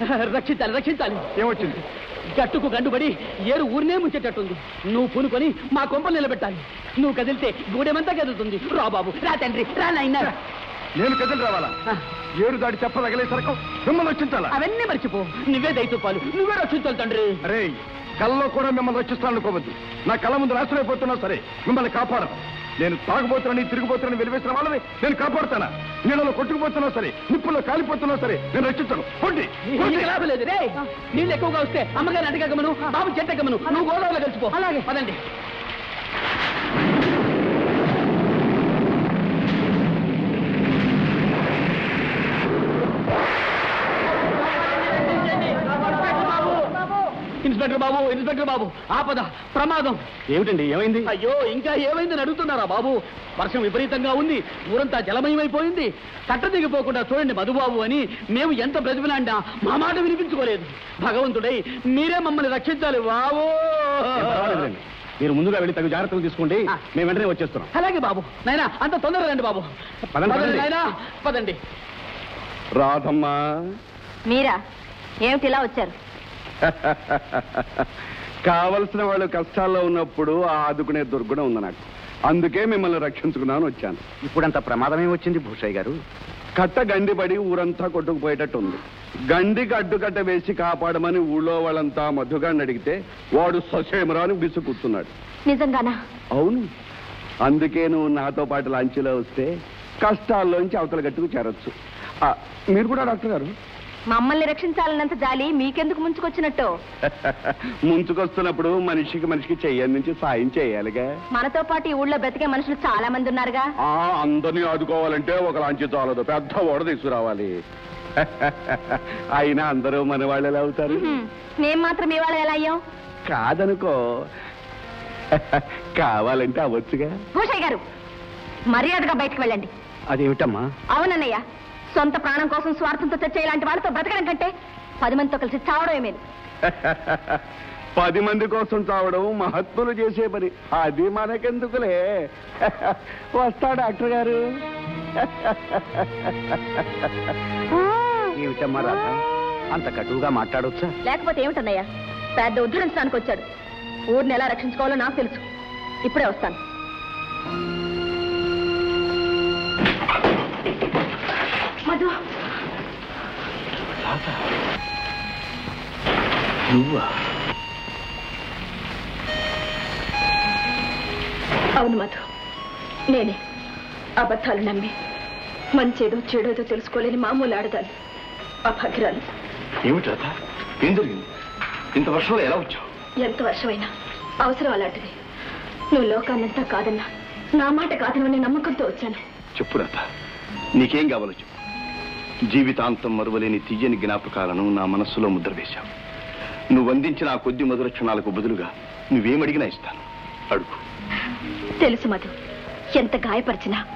రక్షించాలి రక్షించాలి. ఏమొచ్చింది? గట్టుకు గండుబడి ఏరు ఊరినే ముంచేటట్టుంది. నువ్వు పూనుకొని మా కొంపలు నిలబెట్టాలి. నువ్వు కదిలితే గూడెమంతా కదులుతుంది. రా బాబు రా తండ్రి రా నాయనా. నేను కదిలి రావాలా? ఏడు దాడి చెప్ప తగలే సరకం? మిమ్మల్ని రక్షించాలా? అవన్నీ మర్చిపో. నువ్వే దయతూపాలు నువ్వే రక్షించాలి తండ్రి. అరే కళ్ళలో కూడా మిమ్మల్ని రక్షిస్తాననుకోవద్దు. నా కళ్ళ ముందు నాశనమైపోతున్నా సరే మిమ్మల్ని కాపాడను. నేను తాగుబోతున్నాను తిరిగిపోతున్నాను వెలివేసిన వాళ్ళని నేను కాపాడుతానా? నీళ్ళలో కొట్టుకుపోతున్నా సరే నిప్పుల్లో కాలిపోతున్నా సరే నేను రక్షించను పొండి నీళ్ళు ఎక్కువగా వస్తే అమ్మగారిని అడగమను బాబు చెట్టగమను నువ్వు గోదావరిలో కలిసిపో. అలాగే. పదండి. ఇన్స్పెక్టర్ బాబు ఇన్స్పెక్టర్ బాబు ఆపద ప్రమాదం. ఏమిటండి ఏమైంది? అయ్యో ఇంకా ఏమైందని అడుగుతున్నారా బాబు? వర్షం విపరీతంగా ఉంది ఊరంతా జలమయమైపోయింది. కట్ట దిగిపోకుండా చూడండి మధుబాబు అని మేము ఎంత బ్రతిమలాండా మా మాట వినిపించుకోలేదు. భగవంతుడై మీరే మమ్మల్ని రక్షించాలి బాబు. పర్వాలేదులేండి. మీరు ముందుగా వెళ్ళి తగు జాగ్రత్తలు తీసుకోండి. మేము వెంటనే వచ్చేస్తున్నాం. అలాగే బాబు. నాయనా అంత తొందరగా రండి బాబు. పదండి, పదండి. నాయనా పదండి. రాధమ్మా. మీరా? ఏమిటి ఇలా వచ్చారు? కావలసిన వాళ్ళు కష్టాల్లో ఉన్నప్పుడు ఆ ఆదుకునే దుర్గుణం ఉంది నాకు. అందుకే మిమ్మల్ని రక్షించుకున్నాను వచ్చాను. ఇప్పుడంత ప్రమాదమే వచ్చింది భూషయ్య గారు? కట్ట గండిపడి ఊరంతా కొట్టుకుపోయేటట్టు ఉంది గండికి అడ్డుకట్ట వేసి కాపాడమని ఊళ్ళో వాళ్ళంతా మధుగాన్ని అడిగితే వాడు ససేమరాని బిసు కూర్చున్నాడు నిజంగానా? అవును. అందుకే నువ్వు నాతో పాటు లాంచీలో వస్తే కష్టాల్లోంచి అవతల గట్టుకు చేరొచ్చు. ఆ, మీరు కూడా డాక్టర్ గారు? మమ్మల్ని రక్షించాలన్నంత జాలి మీకెందుకు ముంచుకొచ్చినట్టు? ముంచుకొస్తున్నప్పుడు మనిషికి మనిషికి చెయ్యని నుంచి సాయం చేయాలిగా. మనతో పాటు ఈ ఊళ్ళో బ్రతికే మనుషులు చాలా మంది ఉన్నారుగా. ఆ అందరినీ ఆదుకోవాలంటే ఒక లాంచి చాలదు. పెద్ద ఓడ తీసుకురావాలి. అయినా అందరూ మన వాళ్ళు ఎలా అవుతారు. మేం మాత్రం ఇవాళ ఎలా అయ్యాం? కాదనుకో. కావాలంటే అవ్వచ్చుగా. భూషయ్య గారు మర్యాదగా బయటకు వెళ్ళండి. అదేమిటమ్మా? అవునన్నయ్య సొంత ప్రాణం కోసం స్వార్థంతో చచ్చే ఇలాంటి వాళ్ళతో బ్రతకడం కంటే పది మందితో కలిసి చావడమే మేలు. పది మంది కోసం చావడం మహత్ములు చేసే పని. అది మనకెందుకులే? వస్తా డాక్టర్ గారు. ఏమిటమ్మా రాధ? అంత కటువుగా మాట్లాడొచ్చా? లేకపోతే ఏమిటన్నయ్య? పెద్ద ఉద్ధరించడానికి వచ్చాడు. ఊరిని ఎలా రక్షించుకోవాలో నాకు తెలుసు. ఇప్పుడే వస్తాను. నువ్వా? అవును మధు నేనే. అబద్ధాలు నమ్మి మంచేదో చెడేదో తెలుసుకోలేని మామూలు ఆడదాన్ని అభద్రాలు ఏమిటి రాధ ఏం జరిగింది? ఇంత వర్షంలో ఎలా వచ్చావు? ఎంత వర్షమైనా? అవసరం అలాంటిది. నువ్వు లోకాన్నంతా కాదన్నా. నా మాట కాదనని నమ్మకంతో వచ్చాను. చెప్పు రాధ నీకేం కావాలో చెప్పు. జీవితాంతం మరువలేని తీయని జ్ఞాపకాలను నా మనస్సులో ముద్ర వేశావు. నువ్వు అందించిన ఆ కొద్ది మధుర క్షణాలకు బదులుగా నువ్వేమడిగినా ఇస్తాను. అడుగు. తెలుసు మధు ఎంత గాయపరిచినా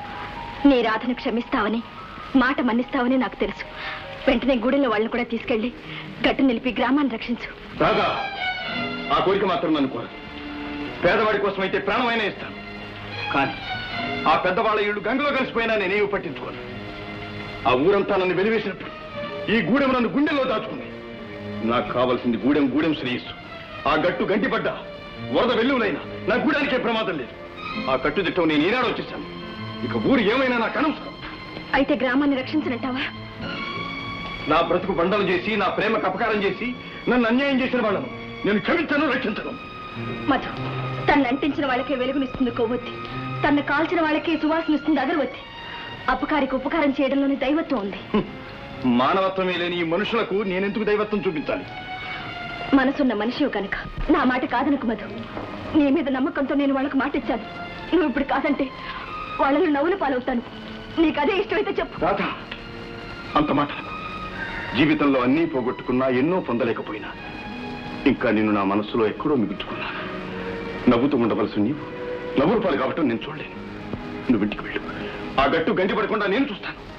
నీ రాధను క్షమిస్తావని మాట మన్నిస్తావని నాకు తెలుసు. వెంటనే గుడిలో వాళ్ళని కూడా తీసుకెళ్ళి గట్టు నిలిపి గ్రామాన్ని రక్షించు. రాగా ఆ కోరిక మాత్రం నన్ను కోరదు. పేదవాడి కోసం అయితే ప్రాణమైనా ఇస్తాను. కానీ ఆ పెద్దవాళ్ళ ఇళ్ళు గంగలో కలిసిపోయినా నేనేమి పట్టించుకోను. ఆ ఊరంతా నన్ను వెలివేసినప్పుడు ఈ గూడెం నన్ను గుండెల్లో దాచుకుంది. నాకు కావలసింది గూడెం గూడెం శ్రేయస్సు. ఆ గట్టు గంటిపడ్డా. వరద వెల్లువలైనా నా గూడానికే ప్రమాదం లేదు. ఆ కట్టుదిట్టం నేను ఈనాడు వచ్చేసాను. ఇక ఊరు ఏమైనా నాకు అనవసరం అయితే గ్రామాన్ని రక్షించనంటావా నా బ్రతుకు బండలు చేసి నా ప్రేమకు అపకారం చేసి నన్ను అన్యాయం చేసిన వాళ్ళను నేను క్షమించను రక్షించను. మధు తన్ను అంటించిన వాళ్ళకే వెలుగునిస్తుంది కొవ్వొత్తి. తన్ను కాల్చిన వాళ్ళకే సువాసనిస్తుంది అగరవత్తి. అపకారికి ఉపకారం చేయడంలోని దైవత్వం ఉంది. మానవత్వమే లేని ఈ మనుషులకు నేనెందుకు దైవత్వం చూపించాలి? మనసున్న మనిషి కనుక. నా మాట కాదనుకు మధు నీ మీద నమ్మకంతో నేను వాళ్ళకు మాట ఇచ్చాను. నువ్వు ఇప్పుడు కాదంటే వాళ్ళని నవ్వుల పాలవుతాను. నీకు అదే ఇష్టమైతే చెప్పు. రాధా అంత మాట. జీవితంలో అన్నీ పోగొట్టుకున్నా ఎన్నో పొందలేకపోయినా ఇంకా నిన్ను నా మనసులో ఎక్కడో మిగుల్చుకున్నా. నవ్వుతూ ఉండవలసి నీవు నవ్వురు పాలు కాబట్టి నేను చూడలేను. నువ్వు ఇంటికి వెళ్ళు. ఆ గట్టు గంటి పడకుండా నేను చూస్తాను.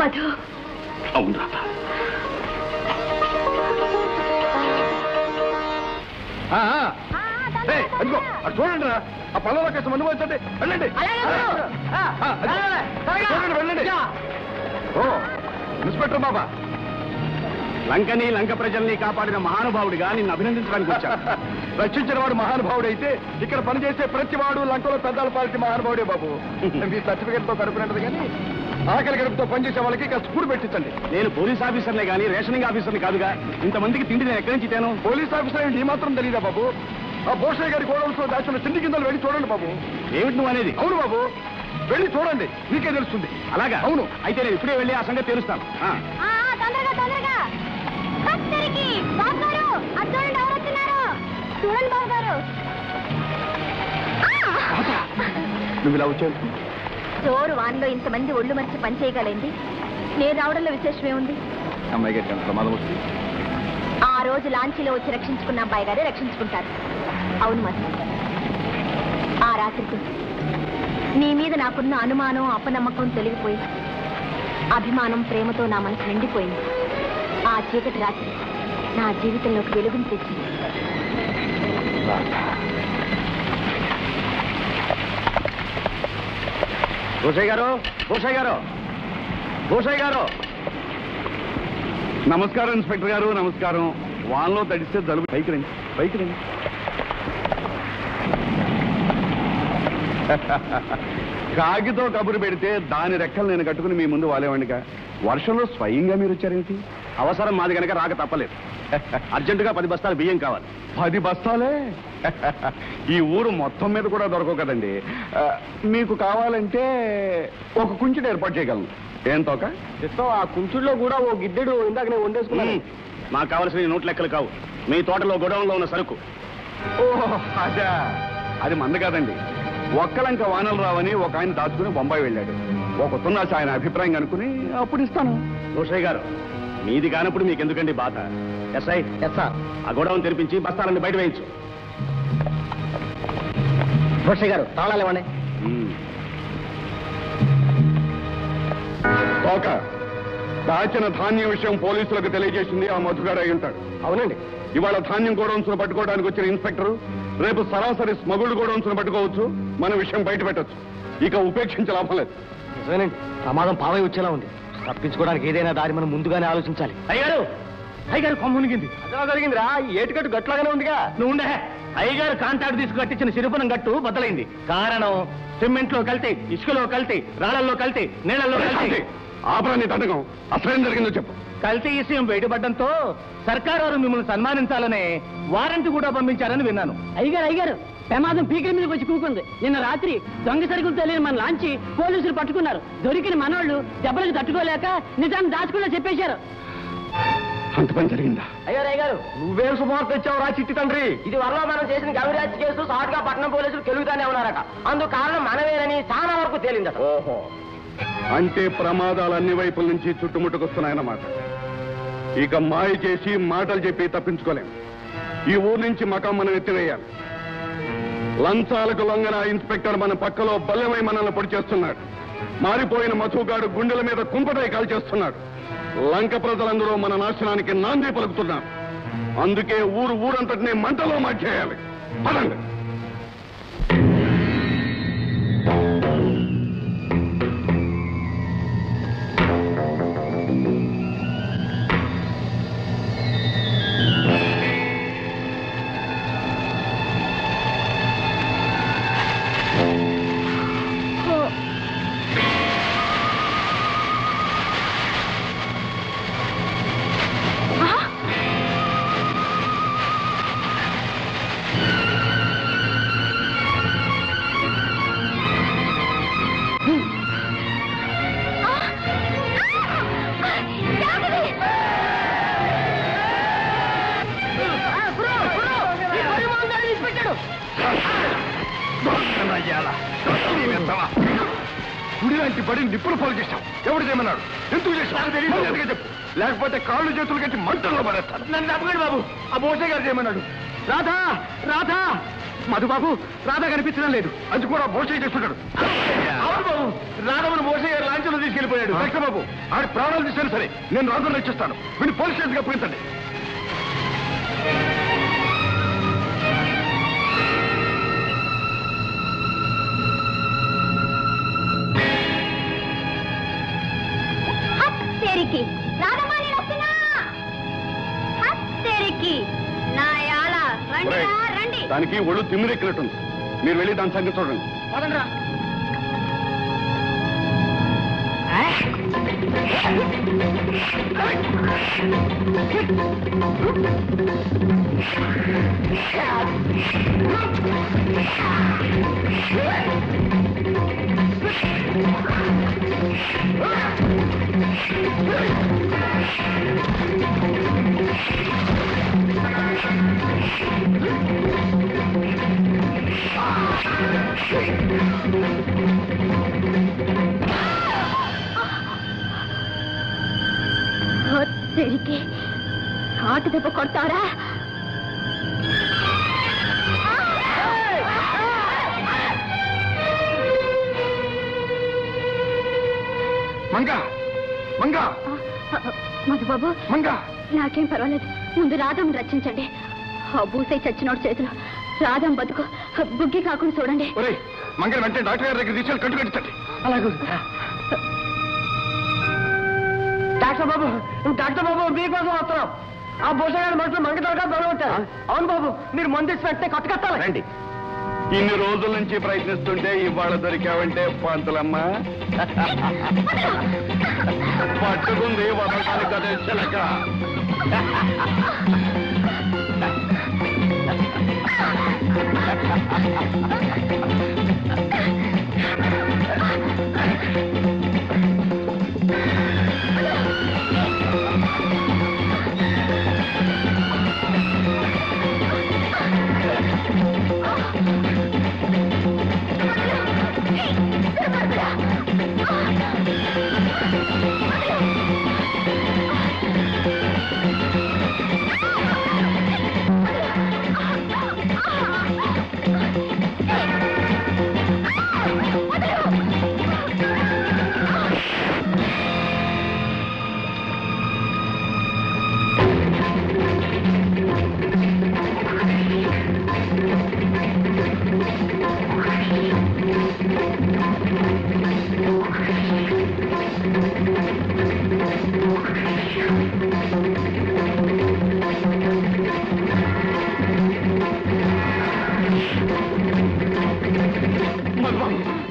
మధు అవును రాధా. ఆ, ఆ. ఏయ్, అదిగో అటు చూడండి రా ఆ పొలంలో వెళ్ళండి. చూడండి వెళ్ళండి. యా. ఓ ఇన్స్పెక్టర్ బాబా. లంకని లంక ప్రజల్ని కాపాడిన మహానుభావుడిగా నిన్ను అభినందించడానికి వచ్చాను రక్షించిన వాడు మహానుభావుడైతే ఇక్కడ పనిచేసే ప్రతి వాడు లంకలో పెద్దాల పార్టీ మహానుభావుడే బాబు. మీ సర్టిఫికేట్తో కడుపునంటది కానీ ఆకలి గడుపుతో పనిచేసే వాళ్ళకి ఇక స్కూల్ పెట్టించండి. నేను పోలీస్ ఆఫీసర్లే కానీ రేషనింగ్ ఆఫీసర్ని కాదుగా. ఇంతమందికి తిండి నేను ఎక్కడి నుంచి తేను? పోలీస్ ఆఫీసర్ ఏంటి? ఈ మాత్రం తెలియదా బాబు? ఆ భూషయ్య గారి గోడౌన్స్లో దాచిన తిండి కిందలు వెళ్ళి చూడండి బాబు. ఏమిటి నువ్వు అనేది? అవును బాబు. వెళ్ళి చూడండి. మీకే తెలుస్తుంది. అలాగా? అవును. అయితే నేను ఇప్పుడే వెళ్ళి ఆ సంగతి తెలుస్తాను. ఆ. ఆ, తొందరగా తొందరగా. కత్తరికి బాబు గారు అది చూడండి ఎవరు వస్తున్నారు చూడండి బాబు గారు నువ్వు ఇలా వచ్చావు జోరు వాన్లో ఇంతమంది ఒళ్ళు మరిచి పని చేయగలిగింది నేను రావడంలో విశేషమే ఉంది అమ్మాయి గారికి ఎంత ప్రమాదం వస్తుంది ఆ రోజు లాంచీలో వచ్చి రక్షించుకున్న అబ్బాయి గారే రక్షించుకుంటారు. అవును మరి ఆ రాత్రికి నీ మీద నాకున్న అనుమానం అపనమ్మకం తొలగిపోయి అభిమానం ప్రేమతో నా మనసు నిండిపోయింది. ఆ చీకటి రాత్రి నా జీవితంలోకి వెలుగుని తెచ్చింది. భూషయ్య గారు భూషయ్య గారు భూషయ్య గారు. నమస్కారం ఇన్స్పెక్టర్ గారు నమస్కారం. వాన్లో తడిస్తే జలుబు పైకి రండి పైకి రండి. కాగితో కబురు పెడితే దాని రెక్కలు నేను కట్టుకుని మీ ముందు వాలేవాడిగా వర్షంలో స్వయంగా మీరు వచ్చారేంటి అవసరం మాది కనుక రాక తప్పలేదు. అర్జెంటుగా పది బస్తాలు బియ్యం కావాలి. పది బస్తాలే? ఈ ఊరు మొత్తం మీద కూడా దొరకవు కదండి. మీకు కావాలంటే ఒక కుంచెడు ఏర్పాటు చేయగలను. ఏం తోక? ఆ కుంచుల్లో కూడా ఓ గిద్దెడు ఇందాక నేను వండేసుకున్నాను. నాకు కావలసిన నోట్ లెక్కలు కావు. మీ తోటలో గొడవంలో ఉన్న సరుకు. ఓ అదా. అది మంద కాదండి. ఒక్కలంక వానలు రావని ఒక ఆయన దాచుకుని బొంబాయి వెళ్ళాడు. ఒక తున్నాసి ఆయన అభిప్రాయం కనుక్కుని అప్పుడు ఇస్తాను రోషయ్య గారు మీది కానప్పుడు మీకు ఎందుకండి బాధ? SI yes sir. ఆ గొడవను తెరిపించి బస్తాలన్నీ బయట వేయించు భూషయ్య గారు తాళాలు ఇవ్వండి. తోక దాచిన ధాన్యం విషయం పోలీసులకు తెలియజేసింది ఆ మధుగారు అయి ఉంటాడు. అవునండి. ఇవాళ ధాన్యం గోడౌన్స్ పట్టుకోవడానికి వచ్చిన ఇన్స్పెక్టర్ రేపు సరాసరి స్మగుళ్ళు గోడౌన్స్ పట్టుకోవచ్చు మన విషయం బయట పెట్టచ్చు. ఇక ఉపేక్షించే లాభం లేదు. నిజమేనండి. ప్రమాదం పావై వచ్చేలా ఉంది. తప్పించుకోవడానికి ఏదైనా దారి మనం ముందుగానే ఆలోచించాలి. అయ్యగారు అయ్యగారు కొమ్మ మునిగింది. అదే జరిగిందిరా? ఈ ఏటుకట్టు గట్లాగానే ఉందిగా. నువ్వు ఉండే. అయ్యగారు కాంటాక్ట్ తీసుకు కట్టించిన సిరుపునం గట్టు బద్దలైంది. కారణం సిమెంట్లో కలితే ఇసుకలో కలితే రాళ్ళలో కలితే నీళ్ళలో కలితే. ఆపరాన్ని దండకం అసలేం జరిగిందో చెప్పు. కల్తీ విషయం బయటపడడంతో సర్కారు వారు మిమ్మల్ని సన్మానించాలనే వారంటీ కూడా పంపించారని విన్నాను. అయ్యగారు అయ్యగారు ప్రమాదం పీకల మీదకి వచ్చి కూకుంది. నిన్న రాత్రి దొంగ సరుకులు తెలియని మన లాంచి పోలీసులు పట్టుకున్నారు. దొరికిన మనోళ్ళు దెబ్బలకు తట్టుకోలేక నిజాన్ని దాచుకున్నా చెప్పేశారు. అంత పని జరిగిందా అయ్యారు అయ్యారు నువ్వేం శుభవార్త తెచ్చావు రా చిట్టి తండ్రి. ఇది వరలో మనం చేసిన గవిరాజ్ కేసు సాటుగా పట్నం పోలీసులు కెలుగుతానే ఉన్నారట. అందుకు కారణం మనమేనని చాలా వరకు తేలిందట. ఓహో. అంటే ప్రమాదాలు అన్ని వైపుల నుంచి చుట్టుముట్టుకొస్తున్నాయన్నమాట. ఇక మాయ చేసి మాటలు చెప్పి తప్పించుకోలేం. ఈ ఊరు నుంచి మకం మనం ఎత్తివేయాలి. లంచాలకు లొంగన ఇన్స్పెక్టర్ మన పక్కలో బల్లెమై మనల్ని పొడి చేస్తున్నాడు. మారిపోయిన మధుగాడు గుండెల మీద కుంపటై కాల్చేస్తున్నాడు. లంక ప్రజలందరూ మన నాశనానికి నాంది పలుకుతున్నారు. అందుకే ఊరు ఊరంతటినీ మంటలో మార్చేయాలి. పదండి. లేకపోతే కాళ్ళు చేతులు కట్టి మంటల్లో పడేస్తాను. నన్ను తప్పకండి బాబు. ఆ భోసే గారు చేయమన్నాడు. రాధా రాధా. మధుబాబు రాధా కనిపించడం లేదు. అది కూడా భోసే చేస్తుంటాడు. అవును బాబు. రాధవను మోసే గారు లాంఛలో తీసుకెళ్ళిపోయాడు బాబు ఆడి ప్రాణాలు తీసాను సరే. నేను రాజును రక్షిస్తాను. వీడిని పోలీస్ స్టేషన్కి అప్పగించండి. రండి. నా యాళ రండి ఒరేయ్, రండి. దానికి ఒళ్ళు తిమ్మిరెక్కినట్టుంది. మీరు వెళ్ళి దాని సంగతి చూడండి. తిరిగి కాటు దెబ్బ కొడతారా? మంగ మంగ. మధుబాబు మంగ. నాకేం పర్వాలేదు. ముందు రాధం రచించండి ఆ బూసై చచ్చినోడు చేతిలో. రాధం బతుకు. బుగ్గి కాకుండా చూడండి. మంగళ వెంటనే డాక్టర్ గారి దగ్గర తీసుకెళ్ళి కట్టు కట్టించండి. అలాగే డాక్టర్ బాబు డాక్టర్ బాబు మీకోసం వస్తున్నాం ఆ భూషగారి మనుషులు మంగ దొరక దొరకొట్టారు అవును బాబు మీరు మందు ఇచ్చి వెంటనే కట్టు కట్టాలి. రండి. ఇన్ని రోజుల నుంచి ప్రయత్నిస్తుంటే ఇవాళ దొరికావంటే పంతులమ్మ. పట్టుకుంది వదలడానికి అదే Hey!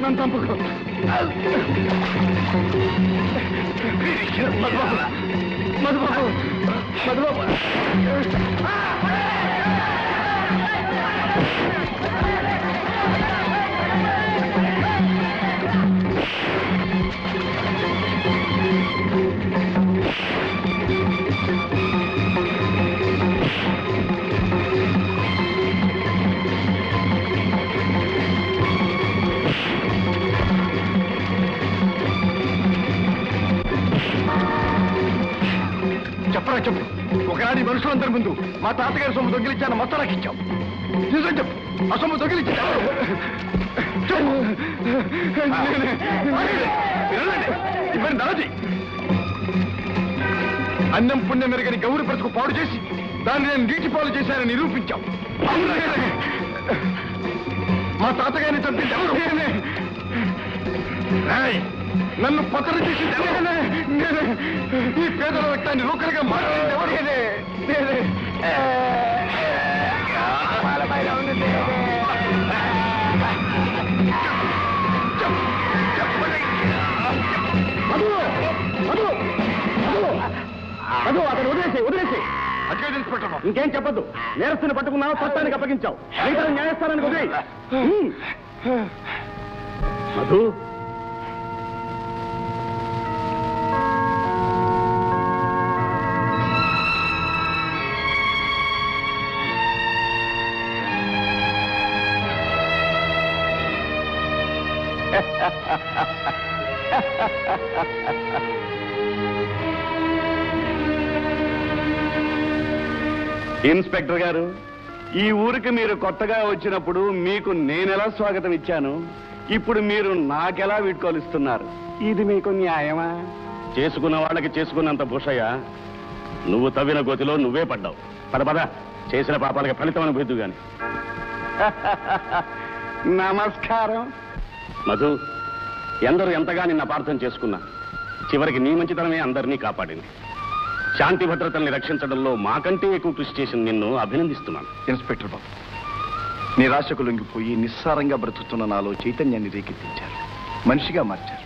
నన్ను చంపుకో. మధుబాబు. మధుబాబు. మధుబాబు. చెప్పరా చెప్పు. ఒకనాడు ఈ మనుషులందరి ముందు మా తాతగారి సొమ్ము దొంగిలించాను మొత్తానికి ఇచ్చాం నిజం చెప్పు. ఆ సొమ్ము దొంగిలించా ఇవన్నీ నాది అన్నం పుణ్యం మెరుగని గౌరి బ్రతుకు పాడు చేసి దాన్ని నేను నీటి పాలు చేశానని నిరూపించాం మా తాతగారిని. ఏయ్, నన్ను పతనం చేసి. ఈ పేదల రక్తాన్ని రూకలుగా మధు. మధు, అతను వదిలేసి వదిలేసి. అదే ఇంకేం చెప్పొద్దు. నేరస్తుని పట్టుకున్నావు చట్టానికి అప్పగించావు. మిగతా న్యాయస్థానానికి వదిలేయి. హ్మ్. మధు ఇన్స్పెక్టర్ గారు ఈ ఊరికి మీరు కొత్తగా వచ్చినప్పుడు మీకు నేనెలా స్వాగతం ఇచ్చాను? ఇప్పుడు మీరు నాకెలా వీడ్కోలిస్తున్నారు? ఇది మీకు న్యాయమా? చేసుకున్న వాళ్ళకి చేసుకున్నంత భూషయ్య. నువ్వు తవ్విన గోతిలో నువ్వే పడ్డావు. పద పద. చేసిన పాపాలకి ఫలితం అనుభూతు గాని నమస్కారం. మధు ఎందరూ ఎంతగా నిన్న అపార్థం చేసుకున్నా. చివరికి నీ మంచితనమే అందరినీ కాపాడింది. శాంతి భద్రతల్ని రక్షించడంలో మాకంటే ఎక్కువ కృషి చేసిన నిన్ను అభినందిస్తున్నాను. ఇన్స్పెక్టర్ బాబు నిరాశకు లొంగిపోయి నిస్సారంగా బ్రతుకుతున్న నాలో చైతన్యాన్ని రేకెత్తించారు. మనిషిగా మార్చారు.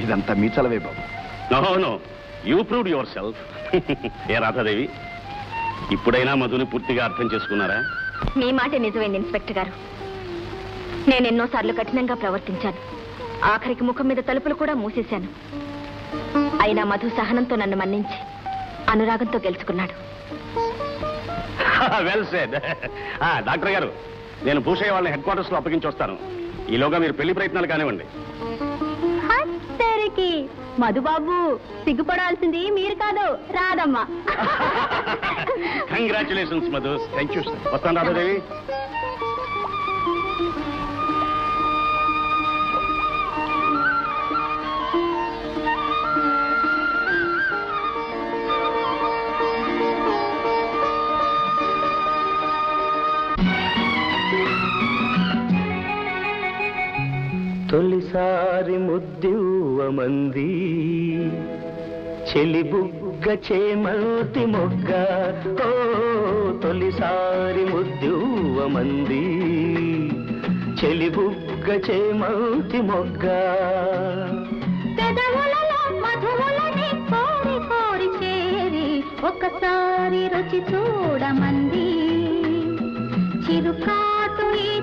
ఇదంతా మీ చలవే బాబు. No no. You prove yourself ఏ రాధాదేవి ఇప్పుడైనా మధుని పూర్తిగా అర్థం చేసుకున్నారా? మీ మాట నిజమైంది ఇన్స్పెక్టర్ గారు. నేను ఎన్నోసార్లు కఠినంగా ప్రవర్తించాను. ఆఖరికి ముఖం మీద తలుపులు కూడా మూసేశాను. అయినా మధు సహనంతో నన్ను మన్నించి అనురాగంతో గెలుచుకున్నాడు. వెల్ సెడ్ డాక్టర్ గారు నేను భూషయ్య వాళ్ళని హెడ్ క్వార్టర్స్లో అప్పగించి వస్తాను. ఈలోగా మీరు పెళ్ళి ప్రయత్నాలు కానివ్వండి. మధుబాబు సిగ్గుపడాల్సింది మీరు కాదు రాదమ్మా congratulations Madhu. Thank you sir వస్తాను రాధాదేవి ಸಾರಿ ಮುದ್ದಿವ್ವ ಮಂದಿ చెలిబుగ్గ చేమల్తి మొగ్గ తొలిసారి ముద్దువ మంది. చెలిబుగ్గ చేమల్తి మొగ్గ. ఒకసారి రుచి చూడమంది. చిరుకాటు ఈ